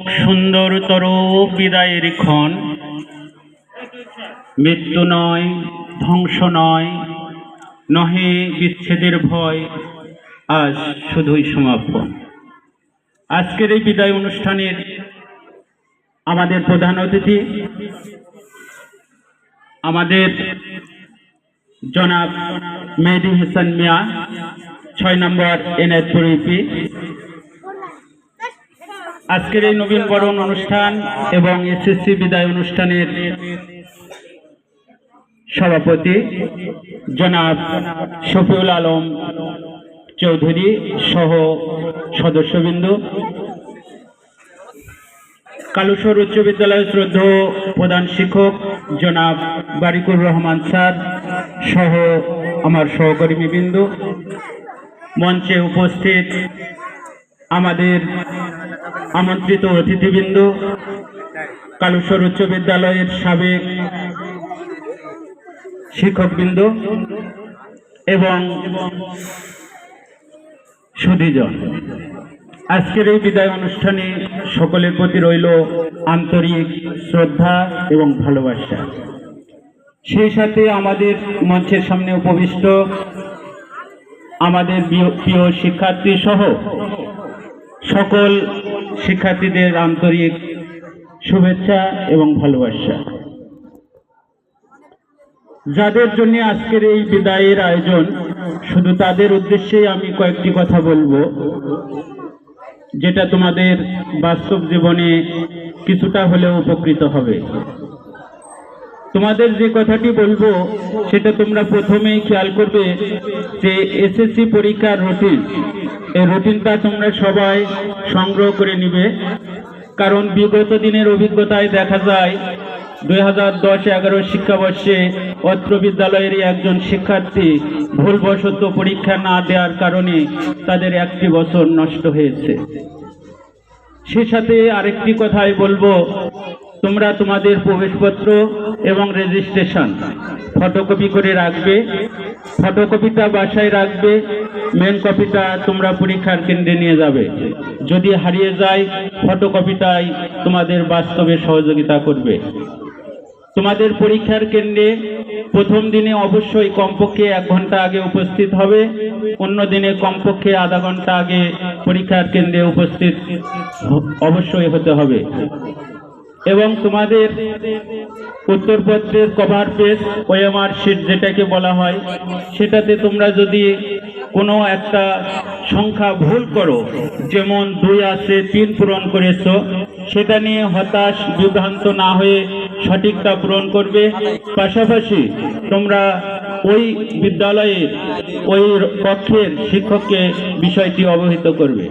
সুন্দরতর বিদায়ের ক্ষণ। মৃত্যু নয়, ধ্বংস নয়, নহে বিচ্ছেদের ভয়, আজ শুধুই সমাপন। আজকের এই বিদায় অনুষ্ঠানের আমাদের প্রধান অতিথি, আমাদের জনাব মেহেদি হাসান মিয়া, ছয় নম্বর ইপি আজকের এই নবীন বরণ অনুষ্ঠান এবং এসএসসি বিদায় অনুষ্ঠানের সভাপতি জনাব শফিউল আলম চৌধুরী সহ সদস্যবৃন্দ। কালুসর উচ্চ বিদ্যালয়ের শ্রদ্ধ প্রধান শিক্ষক জনাব বারিকুর রহমান স্যার সহ আমার সহকর্মীবৃন্দ। মঞ্চে উপস্থিত আমাদের আমন্ত্রিত অতিথিবৃন্দ কালুসর উচ্চ বিদ্যালয়ের সাবেক শিক্ষকবৃন্দ এবং সুধীজন আজকের এই বিদায় অনুষ্ঠানে সকলের প্রতি রইল আন্তরিক শ্রদ্ধা এবং ভালোবাসা। সেই সাথে আমাদের মঞ্চের সামনে উপবিষ্ট আমাদের প্রিয়- প্রিয় শিক্ষার্থী সহ সকল শিক্ষার্থীদের আন্তরিক শুভেচ্ছা এবং ভালোবাসা। যাদের জন্য আজকের এই বিদায়ের আয়োজন, শুধু তাদের উদ্দেশ্যেই আমি কয়েকটি কথা বলব, যেটা তোমাদের বাস্তব জীবনে কিছুটা হলেও উপকৃত হবে। তোমাদের যে কথাটি বলব, সেটা তোমরা প্রথমেই খেয়াল করবে যে এসএসসি পরীক্ষার রুটিন এই রুটিনটা তোমরা সবাই সংগ্রহ করে নিবে। কারণ বিগত দিনের অভিজ্ঞতায় দেখা যায়, দুই হাজার দশ এগারো শিক্ষাবর্ষে অত্র বিদ্যালয়েরই একজন শিক্ষার্থী ভুলবশত পরীক্ষা না দেওয়ার কারণে তাদের একটি বছর নষ্ট হয়েছে। সে সাথে আরেকটি কথাই বলব তোমরা তোমাদের প্রবেশপত্র এবং রেজিস্ট্রেশন ফটোকপি করে রাখবে। ফটোকপিটা বাসায় রাখবে। মেন কপিটা তোমরা পরীক্ষার কেন্দ্রে নিয়ে যাবে। যদি হারিয়ে যায় ফটোকপিটাই তোমাদের বাস্তবে সহযোগিতা করবে। তোমাদের পরীক্ষার কেন্দ্রে প্রথম দিনে অবশ্যই কমপক্ষে এক ঘণ্টা আগে উপস্থিত হবে। অন্য দিনে কমপক্ষে আধা ঘণ্টা আগে পরীক্ষার কেন্দ্রে উপস্থিত অবশ্যই হতে হবে। এবং তোমাদের উত্তরপত্রের কভার পেজ ওএমআর শিট যেটাকে বলা হয়, সেটাতে তোমরা যদি কোনো একটা সংখ্যা ভুল করো, যেমন দুই আছে, তিন পূরণ করেছ, সেটা নিয়ে হতাশ, বিভ্রান্ত না হয়ে সঠিকটা পূরণ করবে। পাশাপাশি তোমরা ওই বিদ্যালয়ের, ওই কক্ষের শিক্ষককে বিষয়টি অবহিত করবে।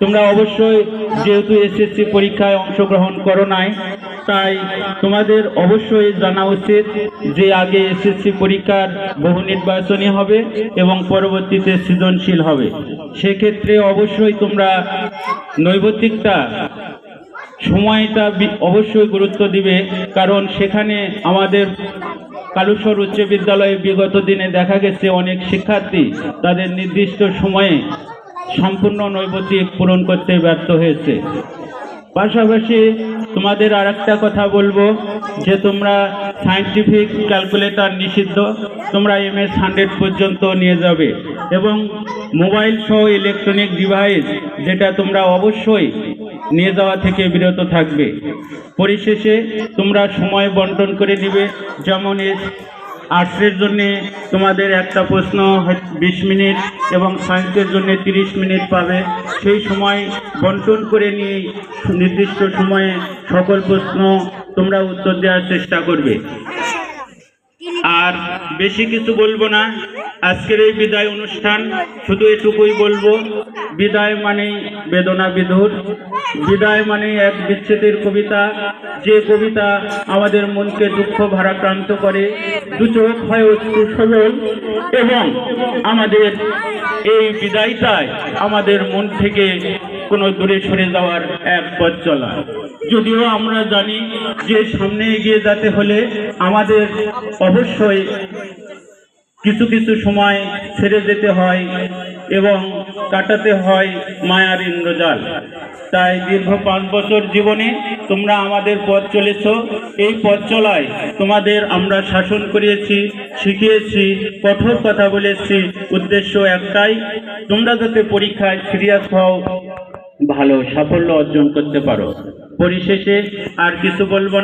তোমরা অবশ্যই যেহেতু এসএসসি পরীক্ষায় অংশগ্রহণ করো নাই, তাই তোমাদের অবশ্যই জানা উচিত যে আগে এসএসসি পরীক্ষার বহু নির্বাচনী হবে এবং পরবর্তীতে সৃজনশীল হবে। সেক্ষেত্রে অবশ্যই তোমরা নৈবতিকটা সময়টা অবশ্যই গুরুত্ব দিবে, কারণ সেখানে আমাদের কালুসর উচ্চ বিদ্যালয়ে বিগত দিনে দেখা গেছে অনেক শিক্ষার্থী তাদের নির্দিষ্ট সময়ে সম্পূর্ণ নৈবতিক পূরণ করতে ব্যর্থ হয়েছে। পাশাপাশি তোমাদের আর একটা কথা বলব, যে তোমরা সায়েন্টিফিক ক্যালকুলেটর নিষিদ্ধ, তোমরা এম এস হান্ড্রেড পর্যন্ত নিয়ে যাবে এবং মোবাইল সহ ইলেকট্রনিক ডিভাইস যেটা তোমরা অবশ্যই নিয়ে যাওয়া থেকে বিরত থাকবে। পরিশেষে তোমরা সময় বন্টন করে নিবে, যেমন আর্টসের জন্য তোমাদের একটা প্রশ্ন বিশ মিনিট এবং সায়েন্সের জন্য তিরিশ মিনিট পাবে। সেই সময় বন্টন করে নিয়ে নির্দিষ্ট সময়ে সকল প্রশ্ন তোমরা উত্তর দেওয়ার চেষ্টা করবে। আর বেশি কিছু বলব না। আজকের এই বিদায় অনুষ্ঠান, শুধু এটুকুই বলব, বিদায় মানেই বেদনা বিধুর, বিদায় মানে এক বিচ্ছেদের কবিতা। যে কবিতা আমাদের মনকে দুঃখ ভারাক্রান্ত করে, দু চোখ হয় অশ্রু সজল, এবং আমাদের এই বিদায়টায় আমাদের মন থেকে কোনো দূরে সরে যাওয়ার এক পথ চলা। যদিও আমরা জানি যে সামনে এগিয়ে যেতে হলে আমাদের অবশ্যই কিছু কিছু সময় ছেড়ে যেতে হয় এবং কাটাতে হয় মায়ার ইন্দ্রজাল। তাই দীর্ঘ পাঁচ বছর জীবনে তোমরা আমাদের পথ চলেছ। এই পথ চলায় তোমাদের আমরা শাসন করিয়েছি, শিখিয়েছি, কঠোর কথা বলেছি। উদ্দেশ্য একটাই, তোমরা যাতে পরীক্ষায় সিরিয়াস হও, ভালো সাফল্য অর্জন করতে পারো। পরিশেষে আর কিছু বলব।